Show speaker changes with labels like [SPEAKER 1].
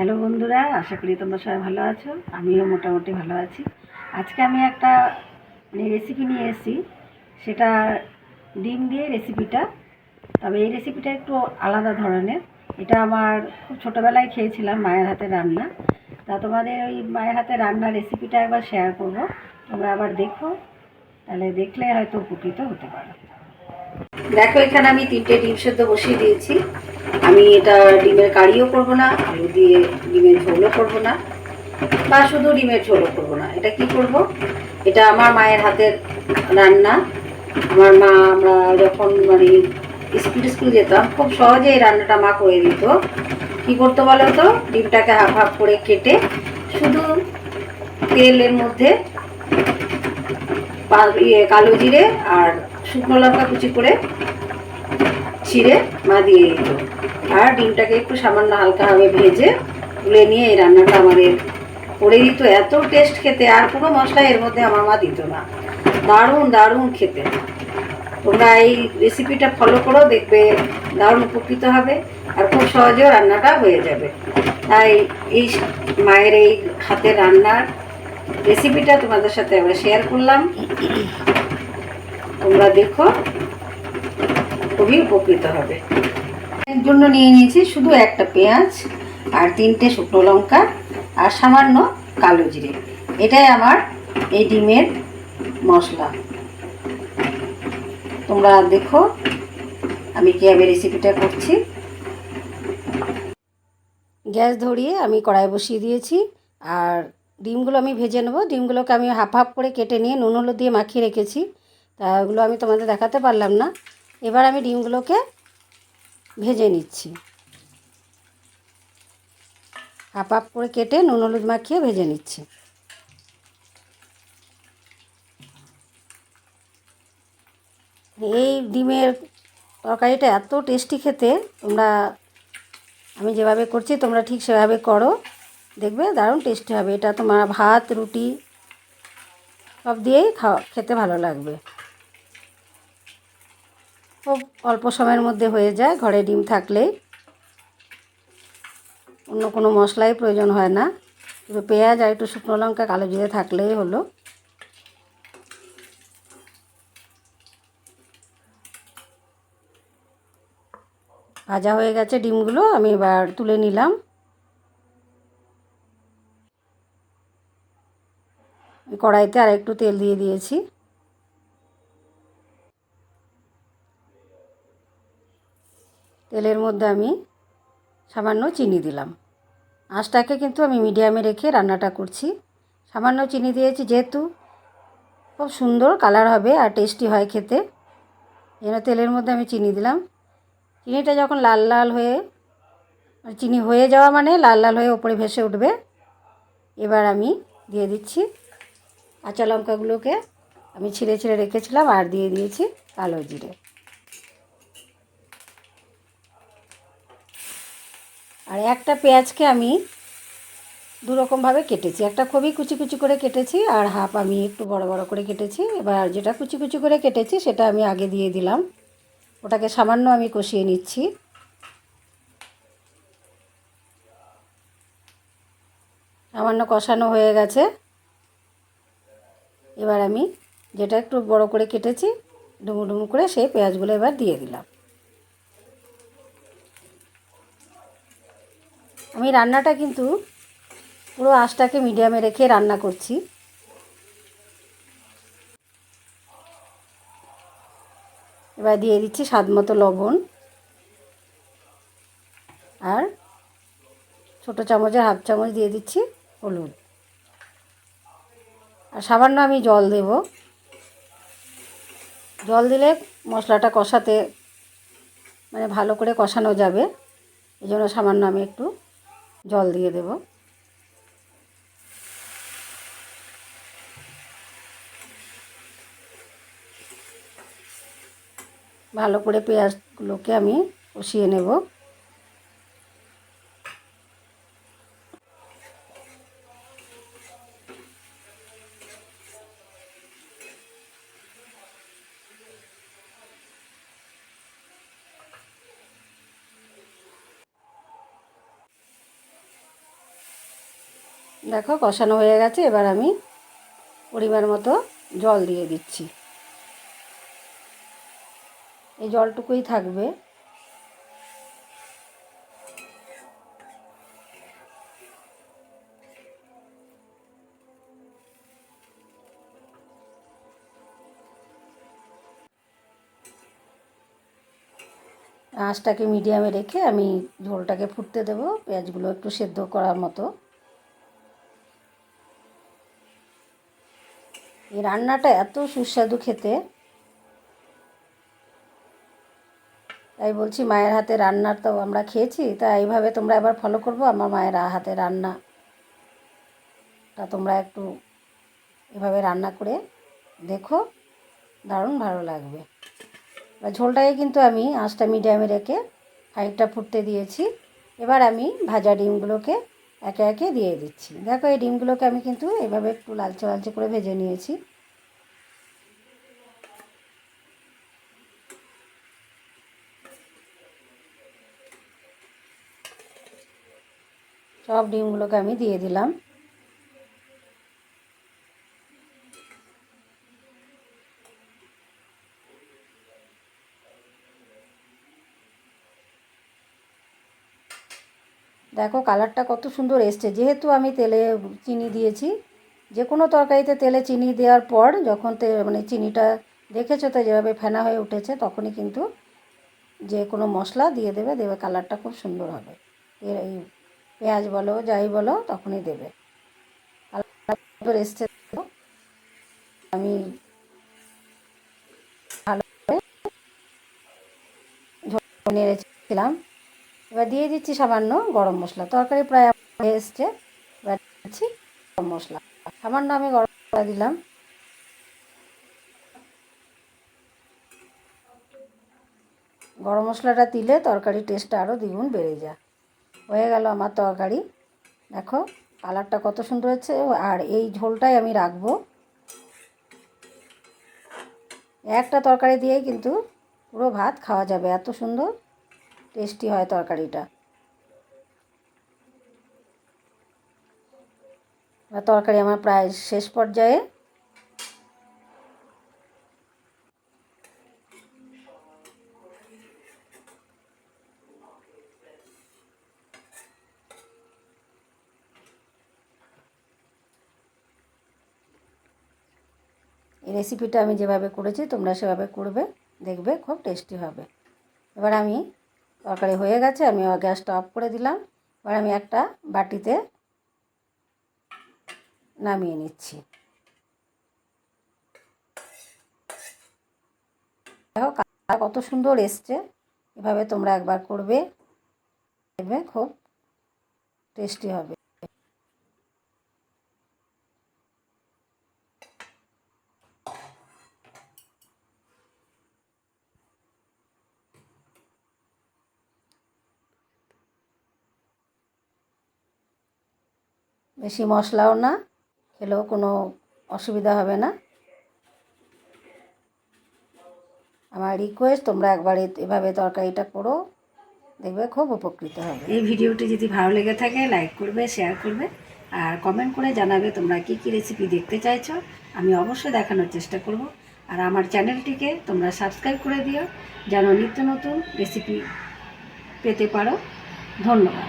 [SPEAKER 1] Hello বন্ধুরা, আশা করি তোমরা সবাই ভালো আছো, আমিও মোটামুটি ভালো আছি। আজকে আমি একটা মানে রেসিপি নিয়ে এসেছি, সেটা ডিম দিয়ে রেসিপিটা তবে এই রেসিপিটা একটু আলাদা ধরনের। এটা আমার খুব ছোটোবেলায় খেয়েছিলাম, মায়ের হাতে রান্না। তা তোমাদের ওই মায়ের হাতে রান্নার রেসিপিটা একবার শেয়ার করব, তোমরা আবার দেখো, তাহলে দেখলে হয়তো উপকৃত হতে পারো। দেখো, এখানে আমি তিনটে ডিম সেদ্ধ বসিয়ে দিয়েছি। আমি এটা ডিমের কারিও করব না, আলু দিয়ে ডিমের ঝোলও করব না, বা শুধু ডিমের ঝোলও করব না। এটা কি করব? এটা আমার মায়ের হাতের রান্না। আমার মা, আমরা যখন মানে স্কুল স্কুল যেতাম, খুব সহজে এই রান্নাটা মা করে দিত। কি করতো বলো তো? ডিমটাকে হাফ হাফ করে কেটে শুধু তেলের মধ্যে ইয়ে কালো জিরে আর শুকনো লঙ্কা কুচি করে ছিঁড়ে মা দিয়ে দিত আর ডিমটাকে একটু সামান্য হালকাভাবে ভেজে তুলে নিয়ে এই রান্নাটা আমাদের করে দিত। এত টেস্ট খেতে, আর কোনো মশলা এর মধ্যে আমার মা দিত না। দারুণ দারুণ খেতে। তোমরা এই রেসিপিটা ফলো করো, দেখবে দারুণ উপকৃত হবে আর খুব সহজেও রান্নাটা হয়ে যাবে। তাই এই মায়ের এই হাতের রান্নার রেসিপিটা তোমাদের সাথে আমরা শেয়ার করলাম। তোমরা দেখো, খুবই উপকৃত হবে। এর জন্য নিয়ে নিয়েছি শুধু একটা পেঁয়াজ আর তিনটে শুকনো লঙ্কা আর সামান্য কালো জিরে। এটাই আমার এই ডিমের মশলা। তোমরা দেখো, আমি কীভাবে রেসিপিটা করছি। গ্যাস ধরিয়ে আমি কড়াই বসিয়ে দিয়েছি আর ডিমগুলো আমি ভেজে নেব। ডিমগুলোকে আমি হাফ হাফ করে কেটে নিয়ে নুন হলুদ দিয়ে মাখিয়ে রেখেছি। তা ওগুলো আমি তোমাদের দেখাতে পারলাম না। এবার আমি ডিমগুলোকে ভেজে নিচ্ছি। হাফ হাফ করে কেটে নুন হলুদ মাখিয়ে ভেজে নিচ্ছি। এই ডিমের তরকারিটা এত টেস্টি খেতে, তোমরা আমি যেভাবে করছি তোমরা ঠিক সেভাবে করো। দেখবে দারুণ টেস্টি হবে। এটা তোমার ভাত, রুটি সব দিয়েই খাওয়া, খেতে ভালো লাগবে। খুব অল্প সময়ের মধ্যে হয়ে যায়, ঘরে ডিম থাকলেই অন্য কোনো মশলাই প্রয়োজন হয় না। শুধু পেঁয়াজ আর একটু শুকনো লঙ্কা, কালো জিরে থাকলেই হলো। ভাজা হয়ে গেছে ডিমগুলো, আমি এবার তুলে নিলাম। কড়াইতে আর একটু তেল দিয়ে দিয়েছি। তেলের মধ্যে আমি সামান্য চিনি দিলাম। আঁচটাকে কিন্তু আমি মিডিয়ামে রেখে রান্নাটা করছি। সামান্য চিনি দিয়েছি যেহেতু খুব সুন্দর কালার হবে আর টেস্টি হয় খেতে। যেন তেলের মধ্যে আমি চিনি দিলাম। চিনিটা যখন লাল লাল হয়ে মানে চিনি হয়ে যাওয়া মানে লাল লাল হয়ে ওপরে ভেসে উঠবে, এবার আমি দিয়ে দিচ্ছি কাঁচা লঙ্কাগুলোকে। আমি ছিঁড়ে ছিঁড়ে রেখেছিলাম আর দিয়ে দিয়েছি কালো জিরে। আর একটা পেঁয়াজকে আমি দু রকমভাবে কেটেছি। একটা খুবই কুচি কুচি করে কেটেছি আর হাফ আমি একটু বড় বড় করে কেটেছি। এবার যেটা কুচি কুচি করে কেটেছি সেটা আমি আগে দিয়ে দিলাম। ওটাকে সামান্য আমি কষিয়ে নিচ্ছি। সামান্য কষানো হয়ে গেছে। এবার আমি যেটা একটু বড় করে কেটেছি ডুমু ডুমু করে সেই পেঁয়াজগুলো এবার দিয়ে দিলাম। আমি রান্নাটা কিন্তু পুরো আঁচটাকে মিডিয়ামে রেখে রান্না করছি। এবার দিয়ে দিচ্ছি স্বাদ মতো লবণ আর ছোটো চামচের হাফ চামচ দিয়ে দিচ্ছি হলুদ। আর সামান্য আমি জল দেব। জল দিলে মশলাটা কষাতে মানে ভালো করে কষানো যাবে। এই জন্য সামান্য আমি একটু জল দিয়ে দেব। ভালো করে পেঁয়াজগুলোকে আমি কষিয়ে নেব। দেখো কষানো হয়ে গেছে, এবার আমি পরিমাণ মতো জল দিয়ে দিচ্ছি। এই জলটুকুই থাকবে। আঁচটাকে মিডিয়ামে রেখে আমি ঝোলটাকে ফুটতে দেবো, পেঁয়াজগুলো একটু সেদ্ধ করার মতো। এই রান্নাটা এত সুস্বাদু খেতে। তাই বলছি, মায়ের হাতে রান্নার তো আমরা খেয়েছি, তা এইভাবে তোমরা এবার ফলো করব আমার মায়ের হাতে রান্না। তা তোমরা একটু এভাবে রান্না করে দেখো, দারুণ ভালো লাগবে। ঝোলটাকে কিন্তু আমি আঁচটা মিডিয়ামে রেখে খানিকটা ফুটতে দিয়েছি। এবার আমি ভাজা ডিমগুলোকে একে একে দিয়ে দিচ্ছি। দেখো, এই ডিমগুলোকে আমি কিন্তু এভাবে একটু লালচে লালচে করে ভেজে নিয়েছি। সব ডিমগুলোকে আমি দিয়ে দিলাম। দেখো কালারটা কত সুন্দর এসছে। যেহেতু আমি তেলে চিনি দিয়েছি যে কোনো তরকারিতে তেলে চিনি দেওয়ার পর যখন তে মানে চিনিটা দেখেছ তো যেভাবে ফেনা হয়ে উঠেছে, তখনই কিন্তু যে কোনো মশলা দিয়ে দেবে দেবে কালারটা খুব সুন্দর হবে। এর এই পেঁয়াজ বলো, যাই বলো, তখনই দেবে। এসছে আমি ভালো নেড়েছিলাম। এবার দিয়ে দিচ্ছি সামান্য গরম মশলা। তরকারি প্রায় হয়ে এসছে। এবার দিচ্ছি গরম মশলা। সামান্য আমি গরম মশলা দিলাম। গরম মশলাটা দিলে তরকারি টেস্টটা আরও দ্বিগুণ বেড়ে যায়। হয়ে গেল আমার তরকারি। দেখো, কালারটা কত সুন্দর হচ্ছে আর এই ঝোলটাই আমি রাখব। একটা তরকারি দিয়েই কিন্তু পুরো ভাত খাওয়া যাবে। এত সুন্দর, টেস্টি হয় তরকারিটা। তরকারি আমার প্রায় শেষ পর্যায়ে। রেসিপিটা আমি যেভাবে করেছি, তোমরা সেভাবে করবে, দেখবে খুব টেস্টি হবে। এবার আমি তরকারি হয়ে গেছে, আমি গ্যাসটা অফ করে দিলাম। এবার আমি একটা বাটিতে নামিয়ে নিচ্ছি। দেখো কত সুন্দর এসছে, এভাবে তোমরা একবার করবে, দেখবে খুব টেস্টি হবে। বেশি মশলাও না, খেলেও কোনো অসুবিধা হবে না। আমার রিকোয়েস্ট তোমরা একবার এভাবে তরকারিটা করো, দেখবে খুব উপকৃত হবে। এই ভিডিওটি যদি ভালো লেগে থাকে লাইক করবে শেয়ার করবে, আর কমেন্ট করে জানাবে তোমরা কী কী রেসিপি দেখতে চাইছো। আমি অবশ্যই দেখানোর চেষ্টা করব। আর আমার চ্যানেলটিকে তোমরা সাবস্ক্রাইব করে দিও, যেন নিত্য নতুন রেসিপি পেতে পারো। ধন্যবাদ।